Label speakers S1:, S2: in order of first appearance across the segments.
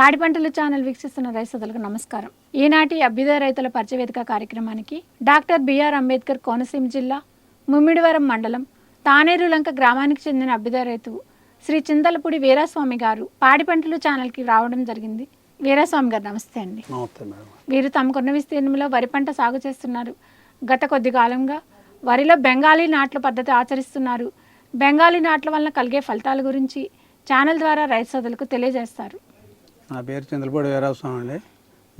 S1: పాడి పంటలు ఛానల్ వీక్షిస్తున్న రైతులకు నమస్కారం. ఈనాటి అభ్యుదయ రైతుల పరిచయవేదిక కార్యక్రమానికి డాక్టర్ బిఆర్ అంబేద్కర్ కోనసీమ జిల్లా ముమ్మిడివరం మండలం తానేరులంక గ్రామానికి చెందిన అభ్యుదయ రైతు శ్రీ చింతలపూడి వీరాస్వామి గారు పాడి పంటలు ఛానల్కి రావడం జరిగింది. వీరాస్వామి గారు నమస్తే అండి. వీరు తమకున్న విస్తీర్ణంలో వరి పంట సాగు చేస్తున్నారు. గత కొద్ది కాలంగా వరిలో బెంగాలీ నాట్ల పద్ధతి ఆచరిస్తున్నారు. బెంగాలీ నాట్ల వలన కలిగే ఫలితాల గురించి ఛానల్ ద్వారా రైతు సోదరులకు తెలియజేస్తారు.
S2: నా పేరు చంద్రపూడి వీరాస్వామి అండి.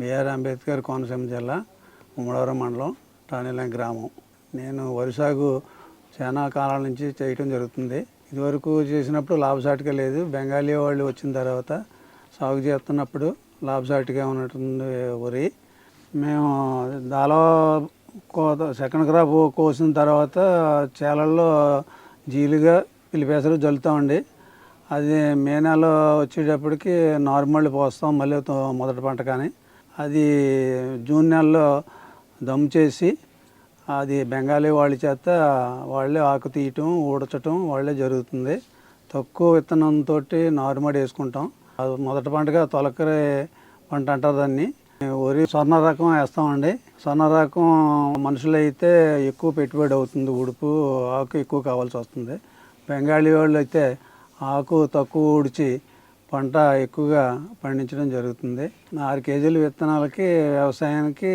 S2: బిఆర్ అంబేద్కర్ కోనసీమ జిల్లా ఉమ్మడవరం మండలం టానీలం గ్రామం. నేను వరి సాగు చాలా కాలం నుంచి చేయటం జరుగుతుంది. ఇదివరకు చేసినప్పుడు లాభసాటిగా లేదు. బెంగాలీ వాళ్ళు వచ్చిన తర్వాత సాగు చేస్తున్నప్పుడు లాభసాటిగా ఉన్నటువంటి వరి. మేము దాలో కోత సెకండ్ క్రాప్ కోసిన తర్వాత చేలల్లో జీలుగా పిలిపేసలు జల్లుతామండి. అది మే నెల వచ్చేటప్పటికి నార్మల్ పోస్తాం మళ్ళీ తో- మొదటి పంట కానీ. అది జూన్ నెలలో దమ్ చేసి అది బెంగాలీ వాళ్ళ చేత వాళ్ళే ఆకు తీయటం ఊడచటం వాళ్ళే జరుగుతుంది. తక్కువ విత్తనంతో నారుమడి వేసుకుంటాం. అది మొదటి పంటగా తొలకరి పంట అంటారు దాన్ని. వరి స్వర్ణ రకం వేస్తామండి. స్వర్ణ రకం మనుషులైతే ఎక్కువ పెట్టుబడి అవుతుంది. ఉడుపు ఆకు ఎక్కువ కావాల్సి వస్తుంది. బెంగాలీ వాళ్ళు అయితే ఆకు తక్కువ ఊడ్చి పంట ఎక్కువగా పండించడం జరుగుతుంది. ఆరు కేజీల విత్తనాలకి వ్యవసాయానికి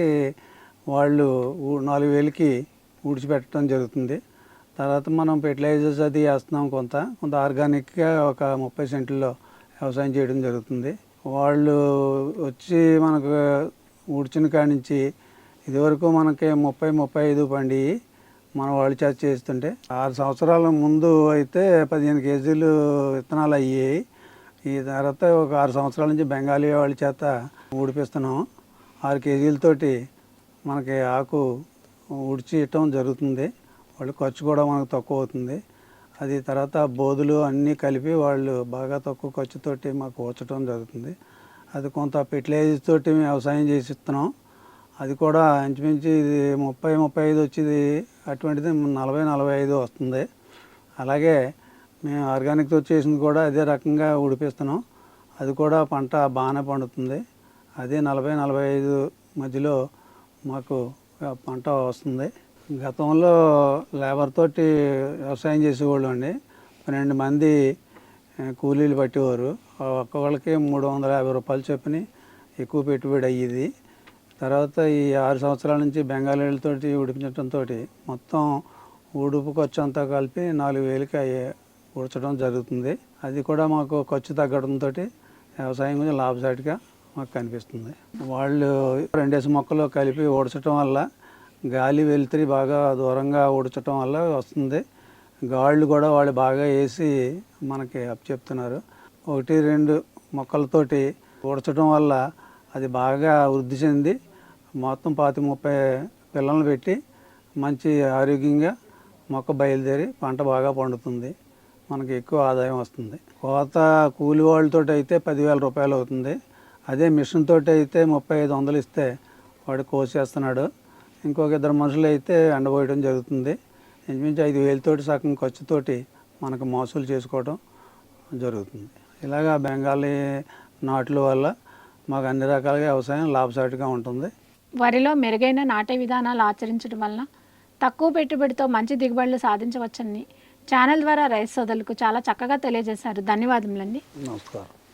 S2: వాళ్ళు నాలుగు వేలకి ఊడ్చిపెట్టడం జరుగుతుంది. తర్వాత మనం ఫెర్టిలైజర్స్ అది వేస్తున్నాం కొంత. కొంత ఆర్గానిక్గా ఒక ముప్పై సెంట్లలో వ్యవసాయం చేయడం జరుగుతుంది. వాళ్ళు వచ్చి మనకు ఊడ్చిన కాడి నుంచి ఇదివరకు మనకి ముప్పై ముప్పై ఐదు పండి మన వాళ్ళు చేత చేస్తుంటే ఆరు సంవత్సరాల ముందు అయితే పదిహేను కేజీలు విత్తనాలు అయ్యాయి. ఈ తర్వాత ఒక ఆరు సంవత్సరాల నుంచి బెంగాలీ వాళ్ళ చేత ఊడిపిస్తున్నాం. ఆరు కేజీలతోటి మనకి ఆకు ఉడిచియటం జరుగుతుంది. వాళ్ళు ఖర్చు కూడా మనకు తక్కువ అవుతుంది. అది తర్వాత బోధులు అన్నీ కలిపి వాళ్ళు బాగా తక్కువ ఖర్చుతోటి మాకు ఊచడం జరుగుతుంది. అది కొంత ఫెర్టిలైజర్ తోటి వ్యవసాయం చేసి ఇస్తున్నాం. అది కూడా ఇంచుమించు ఇది ముప్పై ముప్పై ఐదు వచ్చేది. అటువంటిది నలభై నలభై ఐదు వస్తుంది. అలాగే మేము ఆర్గానిక్తో చేసింది కూడా అదే రకంగా ఉడిపిస్తున్నాం. అది కూడా పంట బాగానే పండుతుంది. అదే నలభై నలభై ఐదు మధ్యలో మాకు పంట వస్తుంది. గతంలో లేబర్ తోటి వ్యవసాయం చేసేవాళ్ళు అండి. పన్నెండు మంది కూలీలు పట్టేవారు. ఒక్కొక్కళ్ళకి మూడు వందల యాభై రూపాయలు చొప్పున ఎక్కువ పెట్టుబడి అయ్యేది. తర్వాత ఈ ఆరు సంవత్సరాల నుంచి బెంగాలీలతో ఉడిపించడంతో మొత్తం ఉడుపు ఖర్చు అంతా కలిపి నాలుగు వేలకి అయ్యే ఉడచడం జరుగుతుంది. అది కూడా మాకు ఖర్చు తగ్గడంతో వ్యవసాయం కొంచెం లాభసాటిగా మాకు కనిపిస్తుంది. వాళ్ళు రెండేసి మొక్కలు కలిపి ఉడచడం వల్ల గాలి వెలుతురి బాగా దూరంగా ఉడచడం వల్ల వస్తుంది. గాళ్ళు కూడా వాళ్ళు బాగా వేసి మనకి చెప్తున్నారు ఒకటి రెండు మొక్కలతోటి ఉడచడం వల్ల అది బాగా వృద్ధి చెంది మొత్తం పాతి ముప్పై పిల్లలను పెట్టి మంచి ఆరోగ్యంగా మొక్క బయలుదేరి పంట బాగా పండుతుంది. మనకి ఎక్కువ ఆదాయం వస్తుంది. కోత కూలి వాళ్ళతో అయితే పదివేల రూపాయలు అవుతుంది. అదే మిషన్ తోటి అయితే ముప్పై ఐదు వందలు ఇస్తే వాడు కోసేస్తున్నాడు. ఇంకొక ఇద్దరు మనుషులు అయితే ఎండబోయడం జరుగుతుంది. ఇంచుమించు ఐదు వేలతోటి సగం ఖర్చుతోటి మనకు మోసాలు చేసుకోవడం జరుగుతుంది. ఇలాగా బెంగాలీ నాట్ల వల్ల మాకు అన్ని రకాలుగా వ్యవసాయం లాభసాటిగా ఉంటుంది.
S1: వరిలో మెరుగైన నాటే విధానాలు ఆచరించడం వలన తక్కువ పెట్టుబడితో మంచి దిగుబడులు సాధించవచ్చని ఛానల్ ద్వారా రైతు సోదరులకు చాలా చక్కగా తెలియజేశారు. ధన్యవాదములండి.
S2: నమస్కారం.